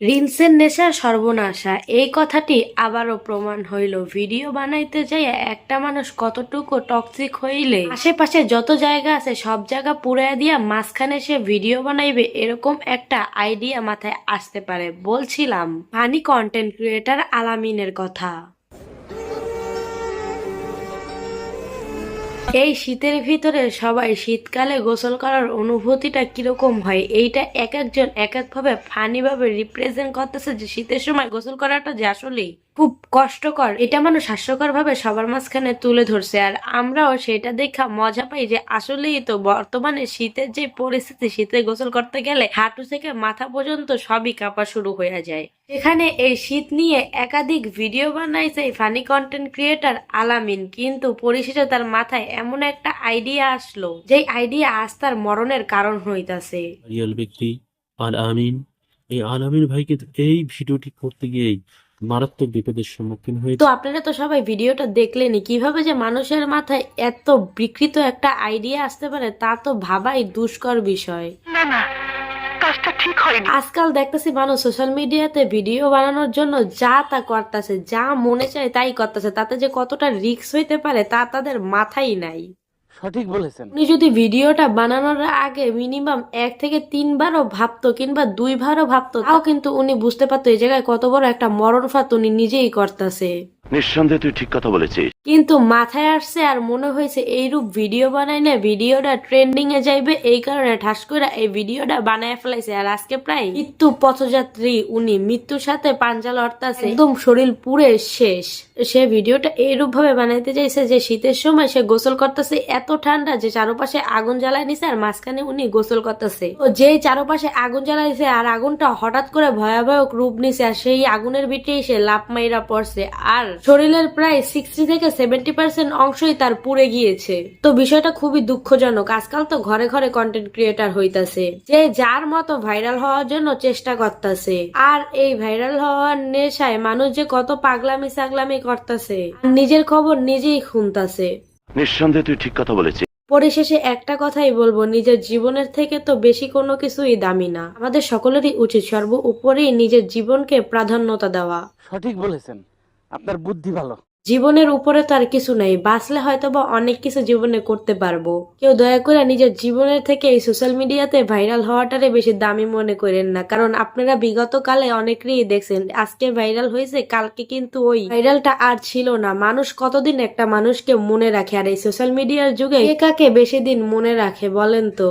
রিলসের নেশা সর্বনাশা। এই কথাটি আবারও প্রমাণ হইল। ভিডিও বানাইতে যাইয়া একটা মানুষ কতটুকু টক্সিক হইলে, আশেপাশে যত জায়গা আছে সব জায়গা পুরাই দিয়া মাঝখানে সে ভিডিও বানাইবে এরকম একটা আইডিয়া মাথায় আসতে পারে। বলছিলাম ফানি কন্টেন্ট ক্রিয়েটার আলামিনের কথা। এই শীতের ভিতরে সবাই শীতকালে গোসল করার অনুভূতিটা কীরকম হয়? এইটা এক একজন এক একভাবে ফানিভাবে রিপ্রেজেন্ট করতেছে যে শীতের সময় গোসল করাটা যে আসলেই। খুব কষ্টকর। এটা মানুষ হাস্যকর ভাবে সবার মাঝখানে তুলে ধরছে। আর আমরাও সেটা দেখা মজা পাই যে আসলেই তো বর্তমানে শীতের যে পরিস্থিতি শীতে গোসল করতে গেলে হাঁটু থেকে মাথা পর্যন্ত সবই কাঁপা শুরু হয়ে যায়। এখানে এই শীত নিয়ে একাধিক ভিডিও বানাইছে এই ফানি কন্টেন্ট ক্রিয়েটার আলামিন। কিন্তু পরিশেষে তার মাথায় এমন একটা আইডিয়া আসলো, যেই আইডিয়া আজ তার মরণের কারণ হইতাছে। রিয়েল ব্যক্তি আল আমিন। এই আল আমিন ভাইকে এই ভিডিওটি করতে গিয়েই মারাত্মক বিপদের সম্মুখীন হয়েছে। তো আপনারা তো সবাই ভিডিওটা দেখলেনই কীভাবে যে মানুষের মাথায় এত বিকৃত একটা আইডিয়া আসতে পারে তা তো ভাবাই দুষ্কর বিষয়। না না কাজটা ঠিক হয়নি। আজকাল দেখতেছি মানুষ সোশ্যাল মিডিয়াতে ভিডিও বানানোর জন্য যা তা করতেছে যা মনে চায় তাই করতেছে তাতে যে কতটা রিস্ক হইতে পারে তা তাদের মাথায় নাই। সঠিক বলেছেন। উনি যদি ভিডিওটা বানানোর আগে মিনিমাম এক থেকে তিনবারও ভাবতো কিংবা দুইবারও ভাবতো, তাও কিন্তু উনি বুঝতে পারতো এই জায়গায় কত বড় একটা মরণ ফাত উনি নিজেই করতেছে। নিঃসন্দেহে তুই ঠিক কথা বলেছিস। কিন্তু মাথায় আসছে আর মনে হয়েছে এইরূপ ভিডিও বানাই না ভিডিওটা ট্রেন্ডিং এ যাইবে, এই কারণে ঠাস করে এই ভিডিওটা বানায় ফেলাইছে। আর আজকে প্রায় মৃত্যু পথযাত্রী, উনি মৃত্যুর সাথে পাঞ্জা লড়তাছে একদম শরীর পুরে শেষ। সে ভিডিওটা এইরূপ ভাবে বানাইতে চাইছে যে শীতের সময় সে গোসল করতেছে, এত ঠান্ডা যে চারপাশে আগুন জ্বালায় নিছে আর মাঝখানে উনি গোসল করতেছে। তো যেই চারপাশে আগুন জ্বালাইছে আর আগুনটা হঠাৎ করে ভয়াবহ রূপ নিছে আর সেই আগুনের ভিতরেই সে লাভ মাইরা পড়ছে। আর শরীরের প্রায় সিক্সটি থেকে সেভেন্টি পার্সেন্ট অংশই তার পুড়ে গিয়েছে। তো বিষয়টা খুবই দুঃখজনক। আজকাল তো ঘরে ঘরে কন্টেন্ট ক্রিয়েটার হইতাছে যে যার মতো ভাইরাল হওয়ার জন্য চেষ্টা করতেছে। আর এই ভাইরাল হওয়ার নেশায় মানুষ যে কত পাগলামি সাগলামি করতেছে নিজের খবর নিজেই খুনতাছে। নিঃসন্দেহে তুই ঠিক কথা বলেছিস। পরিশেষে একটা কথাই বলব নিজের জীবনের থেকে তো বেশি কোনো কিছুই দামি না। আমাদের সকলেরই উচিত সর্ব উপরেই নিজের জীবনকে প্রাধান্যতা দেওয়া। সঠিক বলেছেন। আপনার বুদ্ধি ভালো। জীবনের উপরে তো আর কিছু নাই। বাঁচলে হয়তো বা অনেক কিছু জীবনে করতে পারব। কেউ দয়া করে নিজের জীবনের থেকে এই সোশ্যাল মিডিয়াতে ভাইরাল হওয়াটারে বেশি দামি মনে করেন না। কারণ আপনারা বিগত কালে অনেকেরই দেখছেন, আজকে ভাইরাল হয়েছে, কালকে কিন্তু ওই ভাইরালটা আর ছিল না। মানুষ কতদিন একটা মানুষকে মনে রাখে? আর এই সোশ্যাল মিডিয়ার যুগে কাকে বেশি দিন মনে রাখে বলেন তো?